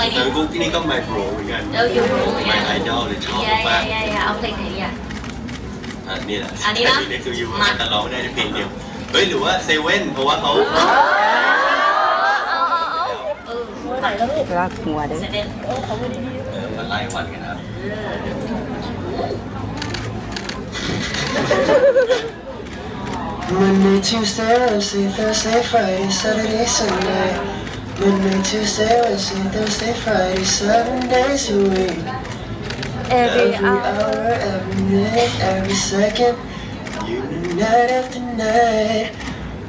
อะไรเซิดีร์ฟกุ๊กที่นี่ก็ไมโครเหมือนกันเอออยู่รู้เหมือนไมกันไอดอลเลยชอบอย่าอมาย่ากอย่าอย่าเอาเพลงไหนดีอะอะนี่แหละอันนี้นะ เด็กคือยูมาแต่ร้องไม่ได้ในเพลงเดียวเฮ้ยหรือว่าเซเว่นเพราะว่าเขาเอาเอาเอาเออไหนแล้วลูกลากหัวเด้อเสร็จเด็ดเออมันไล่วันกันนะครับ Monday, Tuesday, Wednesday, Thursday, Friday, Saturday, Sunday. Monday, Tuesday, Wednesday, Thursday, Friday, seven days a week. every Every hour hour, every minute, every second. You night after night.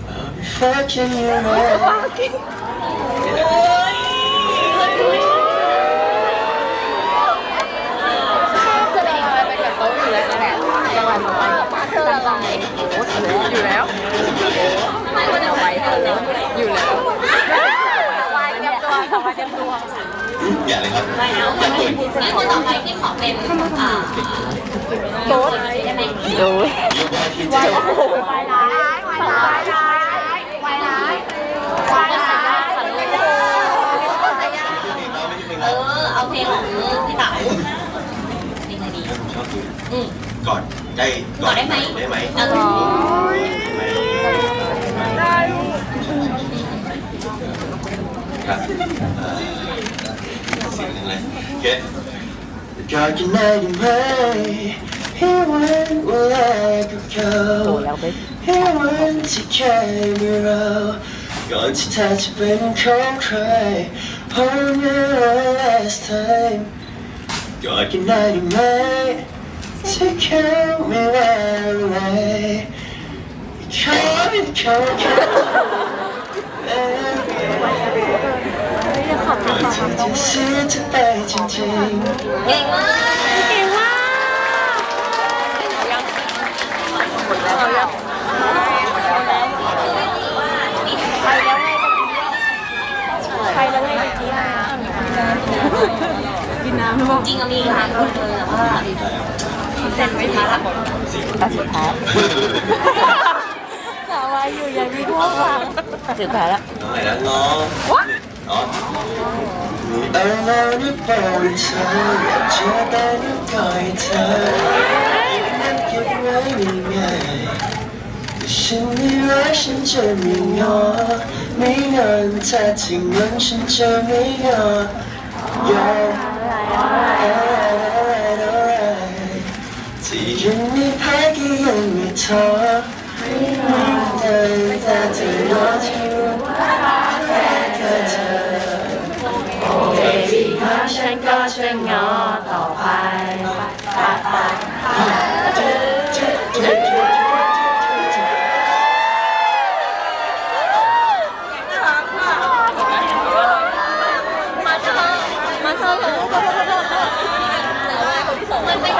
I'll be fucking you right. แส เตรียมตัวอย่าเลยครับไม่เอาอย่าตุยงั้นคนต่อไปที่ขอเป็นอ่าโต๊ะได้ไหมดูยูว่าที่เจ้าวายร้ายวายร้ายวายร้ายวายร้ายค่ะลูกเพลงเราไม่ใช่เพลงเอเราอเอาเพลงของพี่เต๋าเพลงอะไรดีผมชอดูอืมก่อนได้ก่อนได้ไหมได้ไหม เอา ได้ไหม ครับเอ่อเสียงหนึ่งเลยโอเค Dark and night and way. Here went will I โอ้ go? แล้วไป Here went to camera. ก่อนที่เธอจะเป็นของใคร Hold me last time กอดกันได้ไหมที่เขาไม่ว่าอะไรขอเป็นของใครก่ จะเสียเธอไปจริงๆเก่งมากเก่งมากหมดแล้วเอายังใครแล้วไงใครแล้วไงเมื่อกี้อะกินน้ำหรือเปล่าจริงๆมีหลายคนเลยแต่ว่าเซ็นไม่ทันละตาสุดท้ายสาวายอยู่ยังมีท่วงฟังสุดท้ายแล้วน้อไหนนะน้องอ๋อ เอาเราได้ปล่อยเธออยากเจอแต่นึกก่อยเธอนั้นเก็บไว้ไม่ง่ายแต่ฉันไม่รักฉันจะไม่งอไม่นอนถ้าถึงวันฉันจะไม่งอ Yeah alright alright ที่ยังไม่แพ้ก็ยังไม่ท้อไม่เดินแต่เธอรออยู่แค่เธอเธอ ฉันก็ช่วยงอต่อไป มาเถอะมาเถอะมันเป็น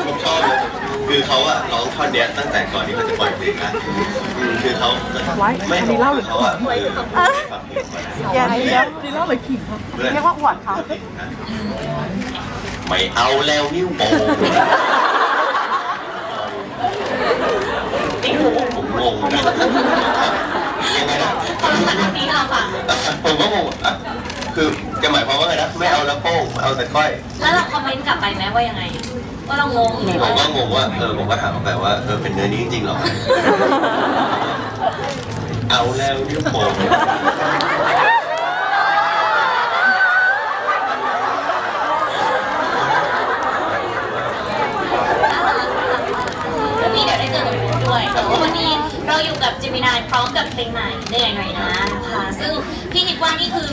ผมชอบเลย คือเขาอะร้องท่อนเนี้ยตั้งแต่ก่อนที่เขาจะปล่อยเพลงนะอืมคือเขาไม่เขาเขาอะคือฟังเพลงก่อนอย่าเดี๋ยวดีเล่าเลยขิงเขาเรียกว่าอวดเขาไม่เอาแล้วนิ้วโป้งผมงงนะยังไงนะคนขนาดนี้เราฟังผมก็งงอะคือจะหมายความว่าไงนะไม่เอาแล้วโป้งเอาแต่ก้อย แล้วเราคอมเมนต์กลับไปไหมว่ายังไง ว่าเรางงหรือผมว่าก็งงว่าเออผมก็ถามเขาไปว่าเออเป็นเนื้อนี้จริงๆเหรอ เอาแล้วนิ้วโป้งจะมีเดี๋ยวได้เจอกับคุณด้วยแต่ว่าวันนี้เราอยู่กับจิมินายพร้อมกับเพลงใหม่เหนื่อยหน่อยนะนะคะซึ่งพี่คิดว่านี่คือ